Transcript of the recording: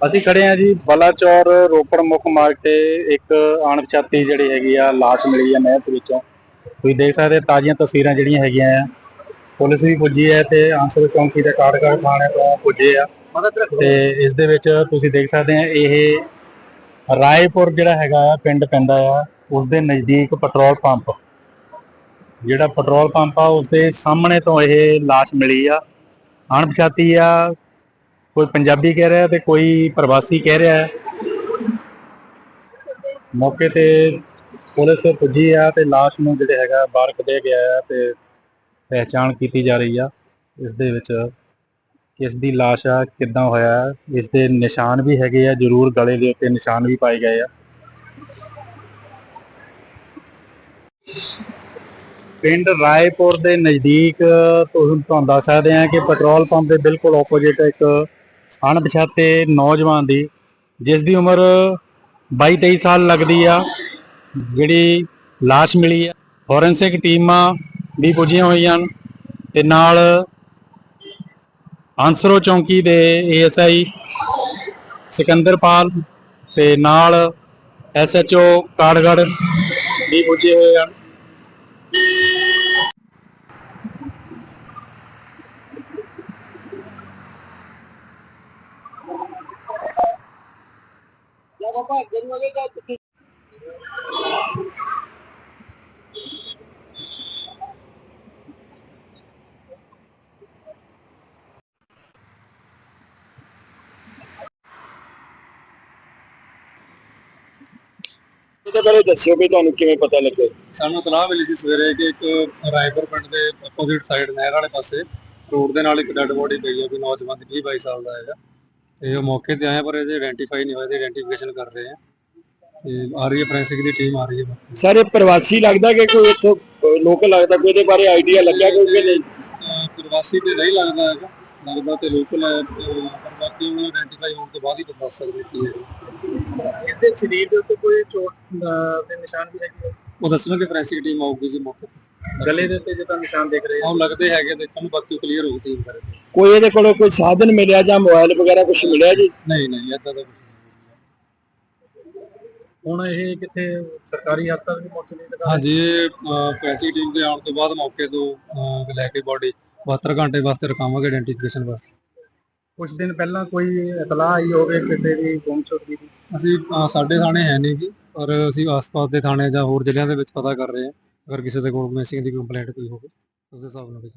ਅਸੀਂ ਖੜੇ ਆ ਜੀ, ਬਲਾਚੌਰ ਰੋਪੜ ਮੁੱਖ ਮਾਰਗ ਤੇ ਇੱਕ ਅਣਪਛਾਤੀ ਜਿਹੜੀ ਹੈਗੀ ਆ ਲਾਸ਼ ਮਿਲੀ ਆ ਨਹਿਰ ਦੇ ਵਿੱਚੋਂ। ਤੁਸੀਂ ਦੇਖ ਸਕਦੇ ਤਾਜ਼ੀਆਂ ਤਸਵੀਰਾਂ ਜਿਹੜੀਆਂ ਹੈਗੀਆਂ ਆ। ਪੁਲਿਸ ਵੀ ਪੁੱਜੀ ਹੈ ਤੇ ਆਂਸਰ ਚੌਂਕੀ ਦੇ ਕਾਰਗਰ ਥਾਣੇ ਤੋਂ ਪੁੱਜੇ ਆ। ਤੇ ਇਸ ਦੇ ਵਿੱਚ ਤੁਸੀਂ ਦੇਖ ਸਕਦੇ ਆ ਇਹ ਰਾਏਪੁਰ ਜਿਹੜਾ ਹੈਗਾ ਆ, ਪਿੰਡ ਪੈਂਦਾ ਆ, ਉਸ ਦੇ ਨਜ਼ਦੀਕ ਪੈਟਰੋਲ ਪੰਪ। ਜਿਹੜਾ ਪੈਟਰੋਲ ਪੰਪ ਆ, ਉਸ ਦੇ ਸਾਹਮਣੇ ਤੋਂ ਇਹ ਲਾਸ਼ ਮਿਲੀ ਆ। ਅਣਪਛਾਤੀ ਆ ਕੋਈ ਪੰਜਾਬੀ ਕਹਿ ਰਿਹਾ ਤੇ ਕੋਈ ਪ੍ਰਵਾਸੀ ਕਹਿ ਰਿਹਾ ਹੈ। ਮੌਕੇ ਤੇ ਪੁਲਿਸ ਪੁੱਜੀ ਆ ਤੇ ਲਾਸ਼ ਨੂੰ ਜਿਹੜੇ ਹੈਗਾ ਬਾਹਰ ਕੱਢਿਆ ਗਿਆ ਆ ਤੇ ਪਹਿਚਾਣ ਕੀਤੀ ਜਾ ਰਹੀ ਆ। ਇਸ ਦੇ ਵਿੱਚ ਕਿਸ ਦੀ ਲਾਸ਼ ਆ, ਕਿੱਦਾਂ ਹੋਇਆ ਇਸ ਦੇ ਨਿਸ਼ਾਨ ਵੀ ਹੈਗੇ ਆ, ਜ਼ਰੂਰ ਗਲੇ ਦੇ ਉੱਤੇ ਨਿਸ਼ਾਨ ਵੀ ਪਾਏ ਗਏ ਆ। ਪਿੰਡ ਰਾਏਪੁਰ ਦੇ ਨਜ਼ਦੀਕ ਤੁਹਾਨੂੰ ਤੁਹਾਨੂੰ ਦੱਸ ਸਕਦੇ ਹਾਂ ਕਿ ਪੈਟਰੋਲ ਪੰਪ ਦੇ ਬਿਲਕੁਲ ਆਪੋਜ਼ਿਟ ਇੱਕ ਅਣਪਛਾਤੇ ਨੌਜਵਾਨ ਦੀ, ਜਿਸ ਦੀ ਉਮਰ 22 23 ਸਾਲ ਲੱਗਦੀ ਆ, ਜਿਹੜੀ ਲਾਸ਼ ਮਿਲੀ ਆ। ਫੋਰੈਂਸਿਕ ਟੀਮਾਂ ਵੀ ਪੁੱਜੀਆਂ ਹੋਈਆਂ ਹਨ ਤੇ ਨਾਲ ਆਂਸਰੋ ਚੌਂਕੀ ਦੇ ਏਐਸਆਈ ਸਿਕੰਦਰਪਾਲ ਤੇ ਨਾਲ ਐਸਐਚਓ ਕਾੜਗੜ ਵੀ ਪੁੱਜੇ ਹੋਏ ਹਨ। ਇਹਦੇ ਬਾਰੇ ਦੱਸਿਓ ਵੀ ਤੁਹਾਨੂੰ ਕਿਵੇਂ ਪਤਾ ਲੱਗੇ ਸਾਨੂੰ ਤਲਾਹ ਮਿਲੀ ਸੀ ਸਵੇਰੇ ਕਿ ਇੱਕ ਰਾਏਪੁਰ ਪਿੰਡ ਦੇ ਆਪੋਜ਼ਿਟ ਸਾਈਡ ਨਹਿਰ ਵਾਲੇ ਪਾਸੇ ਰੋਡ ਦੇ ਨਾਲ ਇੱਕ ਡੈੱਡ ਬੋਡੀ ਪਈ ਹੈ ਕੋਈ ਨੌਜਵਾਨ ਦੀ 20 22 ਸਾਲ ਦਾ ਹੈਗਾ। ਤੇ ਉਹ ਮੌਕੇ ਤੇ ਆਏ ਪਰ ਇਹਦੇ ਆਇਡੈਂਟੀਫਾਈ ਨਹੀਂ ਹੋਏ ਤੇ ਆਇਡੈਂਟੀਫਿਕੇਸ਼ਨ ਕਰ ਰਹੇ ਆ। ਤੇ ਆ ਰਹੀ ਹੈ ਫੋਰੈਂਸਿਕ ਦੀ ਟੀਮ ਆ ਰਹੀ ਹੈ ਸਾਰੇ ਪ੍ਰਵਾਸੀ ਲੱਗਦਾ ਕਿ ਕੋਈ ਇੱਥੋਂ ਲੋਕਲ ਲੱਗਦਾ ਕੋਈ ਇਹਦੇ ਬਾਰੇ ਆਈਡੀਆ ਲੱਗਿਆ ਕੋਈ ਕਿ ਨਹੀਂ? ਅਹ ਪ੍ਰਵਾਸੀ ਤੇ ਨਹੀਂ ਲੱਗਦਾ ਹੈਗਾ। ਲੱਗਦਾ ਤੇ ਲੋਕਲ ਹੈ ਤੇ ਪਰ ਬਾਕੀ ਉਹ ਆਇਡੈਂਟੀਫਾਈ ਹੋਣ ਤੋਂ ਬਾਅਦ ਹੀ ਦੱਸ ਸਕਦੇ ਕੀ ਹੈ। ਇਹਦੇ ਸਰੀਰ ਦੇ ਉੱਤੇ ਕੋਈ ਚੋਟ ਦੇ ਨਿਸ਼ਾਨ ਵੀ ਹੈਗੇ ਉਹ ਦੱਸਣਗੇ ਫੋਰੈਂਸਿਕ ਟੀਮ ਆਊਗੀ ਜੀ ਮੌਕੇ ਤੇ। ਗਲੇ ਦੇ ਉੱਤੇ ਜਿੱਦਾਂ ਨਿਸ਼ਾਨ ਦੇਖ ਰਹੇ ਉਹ ਲੱਗਦੇ ਹੈਗੇ ਦੇਖਣ ਨੂੰ ਬਾਕੀ ਕਲੀਅਰ ਹੋਊ ਟੀਮ ਕਰਕੇ ਕੋਈ ਇਹਦੇ ਕੋਲੋਂ ਕੋਈ ਸਾਧਨ ਮਿਲਿਆ ਜਾਂ ਮੋਬਾਈਲ ਵਗੈਰਾ ਕੁਝ ਮਿਲਿਆ ਜੀ? ਨਹੀਂ ਨਹੀਂ ਏਦਾਂ ਦਾ ਕੁਝ ਨਹੀਂ। ਹੁਣ ਇਹ ਕਿੱਥੇ ਸਰਕਾਰੀ ਹਸਪਤਾਲ ਵੀ ਪਹੁੰਚ ਨਹੀਂ ਲਗਾ ਹਾਂਜੀ ਇਹ ਫੋਰੈਂਸਿਕ ਟੀਮ ਦੇ ਆਉਣ ਤੋਂ ਬਾਅਦ ਮੌਕੇ ਤੋਂ ਲੈ ਕੇ ਬਾਡੀ 72 ਘੰਟੇ ਵਾਸਤੇ ਰਖਾਵਾਂਗੇ ਆਇਡੈਂਟੀਫਿਕੇਸ਼ਨ ਵਾਸਤੇ। ਕੁਝ ਦਿਨ ਪਹਿਲਾਂ ਕੋਈ ਇਤਲਾਹ ਆਈ ਹੋਵੇ ਕਿਸੇ ਦੀ ਗੁੰਮਸ਼ੁਦ ਦੀ? ਅਸੀਂ ਸਾਡੇ ਥਾਣੇ ਹੈ ਨਹੀਂ ਜੀ ਪਰ ਅਸੀਂ ਆਸ-ਪਾਸ ਦੇ ਥਾਣੇ ਜਾਂ ਹੋਰ ਜ਼ਿਲ੍ਹਿਆਂ ਦੇ ਵਿੱਚ ਪਤਾ ਕਰ ਰਹੇ ਹਾਂ। ਅਗਰ ਕਿਸੇ ਦੇ ਕੋਲ ਮਿਸਿੰਗ ਦੀ ਕੰਪਲੇਂਟ ਕੋਈ ਹੋਵੇ ਉਹਦੇ ਹਿਸਾਬ ਨਾਲ